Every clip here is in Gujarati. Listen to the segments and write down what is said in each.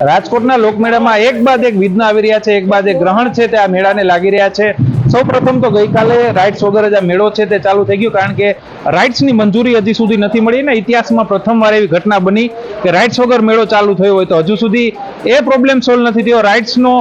રાજકોટના લોકમેળામાં એક બાદ એક વિઘ્ન આવી રહ્યા છે, એક બાદ એક ગ્રહણ છે તે આ મેળાને લાગી રહ્યા છે. સૌ પ્રથમ તો ગઈકાલે રાઇટ્સ વગર જ આ મેળો છે તે ચાલુ થઈ ગયો કારણ કે રાઇટ્સની મંજૂરી હજી સુધી નથી મળી ને ઇતિહાસમાં પ્રથમવાર એવી ઘટના બની કે રાઇટ્સ વગર મેળો ચાલુ થયો હોય તો હજુ સુધી એ પ્રોબ્લેમ સોલ્વ નથી થયો. રાઇટ્સનો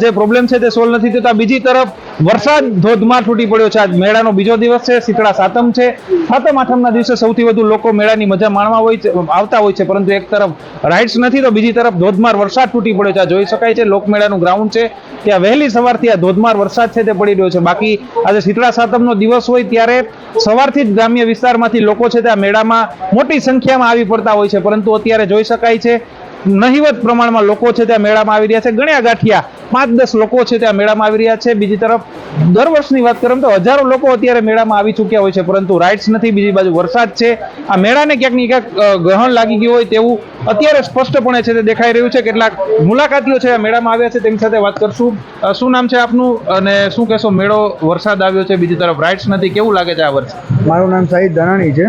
જે પ્રોબ્લેમ છે તે સોલ્વ નથી થયો. બીજી તરફ વરસાદ ધોધમાર તૂટી પડ્યો છે. આજ મેળાનો બીજો દિવસ છે. શીતળા સાતમ છે. સાતમ, આઠમના દિવસે સૌથી વધુ લોકો મેળાની મજા માણવા હોય છે, આવતા હોય છે. પરંતુ એક તરફ રાઇડ્સ નથી, તો બીજી તરફ ધોધમાર વરસાદ તૂટી પડ્યો છે. આ જોઈ શકાય છે. લોકમેળાનું ગ્રાઉન્ડ છે. ત્યાં વહેલી સવારથી આ ધોધમાર વરસાદ છે તે પડી રહ્યો છે. બાકી આજે શીતળા સાતમનો દિવસ હોય ત્યારે સવારથી જ ગ્રામ્ય વિસ્તારમાંથી લોકો છે તે આ મેળામાં મોટી સંખ્યામાં આવી પડતા હોય છે. પરંતુ અત્યારે જોઈ શકાય છે નહિવત પ્રમાણમાં લોકો છે ત્યાં મેળામાં આવી રહ્યા છે. ગણ્યા ગાંઠિયા પાંચ દસ લોકો છે ત્યાં મેળામાં આવી રહ્યા છે. બીજી તરફ, દર વર્ષની વાત કરું તો હજારો લોકો અત્યારે મેળામાં આવી ચૂક્યા હોય છે, પરંતુ રાઇડ્સ નથી. બીજી બાજુ વરસાદ છે. આ મેળાને ક્યાંક ને ક્યાંક ગ્રહણ લાગી ગયું હોય તેવું અત્યારે સ્પષ્ટપણે છે તે દેખાઈ રહ્યું છે. કેટલાક મુલાકાતીઓ છે આ મેળામાં આવ્યા છે. તેમની સાથે વાત કરશું. શું નામ છે આપનું? અને શું કહેશો, મેળો વરસાદ આવ્યો છે? બીજી તરફ રાઇડ્સ નથી. કેવું લાગે છે આ વર્ષે? મારું નામ સાહિદ ધાનાણી છે.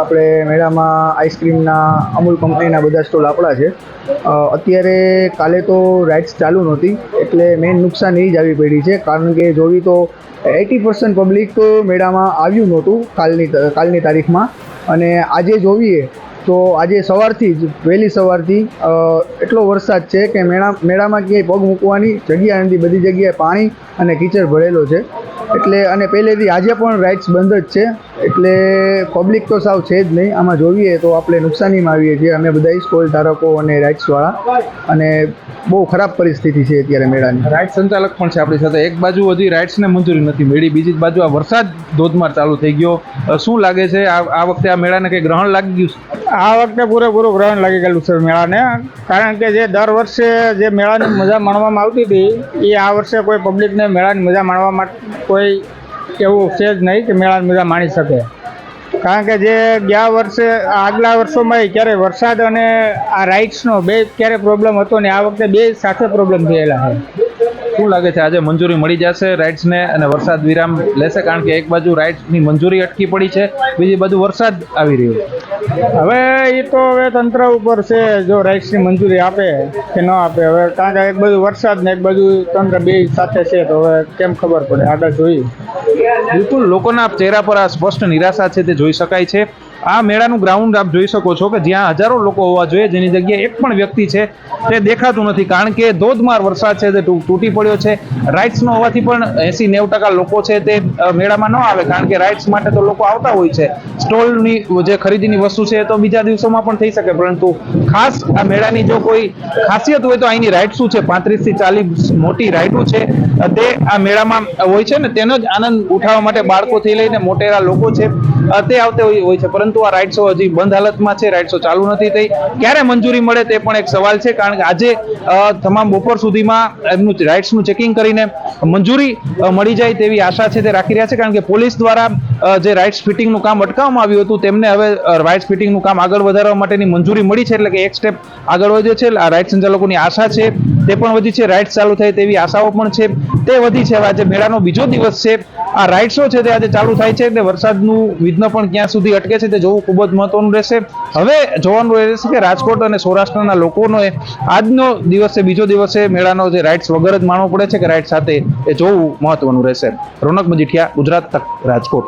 આપણે મેળામાં આઈસ્ક્રીમના અમૂલ કંપનીના બધા સ્ટોલ આપણા છે. અત્યારે કાલે તો રાઇડ્સ ચાલુ નહોતી. એટલે મેઇન નુકસાન એ જ આવી પડી છે. કારણ કે જોવી તો એટી પર્સન્ટ પબ્લિક મેળામાં આવ્યું નહોતું કાલની કાલની તારીખમાં. અને આજે જોઈએ તો આજે સવારથી જ, વહેલી સવારથી એટલો વરસાદ છે કે મેળા, મેળામાં ક્યાંય પગ મૂકવાની જગ્યા નથી. બધી જગ્યાએ પાણી અને કીચડ ભરેલો છે. એટલે અને પહેલેથી આજે પણ રાઇડ્સ બંધ જ છે. એટલે પબ્લિક તો સાવ છે જ નહીં. આમાં જોઈએ તો આપણે નુકસાનીમાં આવીએ છીએ. અમે બધા સ્ટોલ ધારકો અને રાઇટ્સવાળા અને બહુ ખરાબ પરિસ્થિતિ છે અત્યારે મેળાની. રાઇડ સંચાલક પણ છે આપણી સાથે. એક બાજુ હજી રાઇટ્સને મંજૂરી નથી મેળી. બીજી બાજુ આ વરસાદ ધોધમાર ચાલુ થઈ ગયો. શું લાગે છે? આ આ વખતે આ મેળાને કંઈ ગ્રહણ લાગી ગયું છે? આ વખતે પૂરેપૂરું ગ્રહણ લાગી ગયેલું છે મેળાને. કારણ કે જે દર વર્ષે જે મેળાની મજા માણવામાં આવતી હતી એ આ વર્ષે કોઈ પબ્લિકને મેળાની મજા માણવા માટે કોઈ એવું છે જ નહીં કે મેળા મજા માણી શકે. કારણ કે જે ગયા વર્ષે, આગલા વર્ષોમાં ક્યારે વરસાદ અને આ રાઇટ્સનો બે ક્યારે પ્રોબ્લેમ હતો ને આ વખતે બે સાથે પ્રોબ્લેમ થયેલા છે. શું લાગે છે? આજે મંજૂરી મળી જશે રાઇડ્સને અને વરસાદ વિરામ લેશે? કારણ કે એક બાજુ રાઇડ્સની મંજૂરી અટકી પડી છે બીજી બાજુ વરસાદ આવી રહ્યો છે. હવે એ તો હવે તંત્ર ઉપર છે જો રાઇટ્સની મંજૂરી આપે કે ન આપે હવે કારણ કે એક બાજુ વરસાદ ને એક બાજુ તંત્ર બે સાથે છે તો હવે કેમ ખબર પડે? આગળ જોઈ બિલકુલ લોકોના ચહેરા પર આ સ્પષ્ટ નિરાશા છે તે જોઈ શકાય છે. આ મેળાનું ગ્રાઉન્ડ આપ જોઈ શકો છો કે જ્યાં હજારો લોકો હોવા જોઈએ, જેની જગ્યાએ એક પણ વ્યક્તિ છે, તે દેખાતું નથી. કારણ કે ધોધમાર વરસાદ છે, તે તૂટી પડ્યો છે. રાઇટ્સનો હોવાથી પણ એસી નેવું ટકા લોકો છે, તે મેળામાં ન આવે. કારણ કે રાઇટ્સ માટે તો લોકો આવતા હોય છે. સ્ટોલની જે ખરીદીની વસ્તુ છે, એ તો બીજા દિવસોમાં પણ થઈ શકે. પરંતુ ખાસ આ મેળાની જો કોઈ ખાસિયત હોય તો અહીંની રાઇડ શું છે? પાંત્રીસથી ચાલીસ મોટી રાઇડો છે? તે આ મેળામાં હોય છે ને, તેનો જ આનંદ ઉઠાવવા માટે બાળકોથી લઈને મોટેરા લોકો છે તે આવતે હોય છે. પરંતુ આ રાઇડ્સો હજી બંધ હાલતમાં છે રાઇડ્સો ચાલુ નથી થઈ. ક્યારે મંજૂરી મળે તે પણ એક સવાલ છે, કારણ કે આજે તમામ બપોર સુધીમાં એમનું રાઇડ્સનું ચેકિંગ કરીને મંજૂરી મળી જાય તેવી આશા છે તે રાખી રહ્યા છે, કારણ કે પોલીસ દ્વારા જે રાઇડ્સ ફિટિંગનું કામ અટકાવવામાં આવ્યું હતું, તેમને હવે રાઇડ્સ ફિટિંગનું કામ આગળ વધારવા માટેની મંજૂરી મળી છે, એટલે કે એક સ્ટેપ આગળ વધ્યો છે. આ રાઇડ સંચાલકોની આશા છે, તે પણ વધી છે રાઇડ્સ ચાલુ થાય તેવી આશાઓ પણ છે. તે વધી છે આજે મેળાનો બીજો દિવસ છે. આ રાઇડ્સો છે તે આજે ચાલુ થાય છે, એટલે વરસાદનું વિઘ્ન પણ ક્યાં સુધી અટકે છે તે જોવું ખૂબ જ મહત્વનું રહેશે. હવે જોવાનું રહેશે કે રાજકોટ અને સૌરાષ્ટ્રના લોકોનો આજનો દિવસે, બીજો દિવસે મેળાનો જે રાઇડ્સ વગર જ માણવો પડે છે કે રાઇડ સાથે એ જોવું મહત્વનું રહેશે. રોનક મજીઠિયા, ગુજરાત તક રાજકોટ.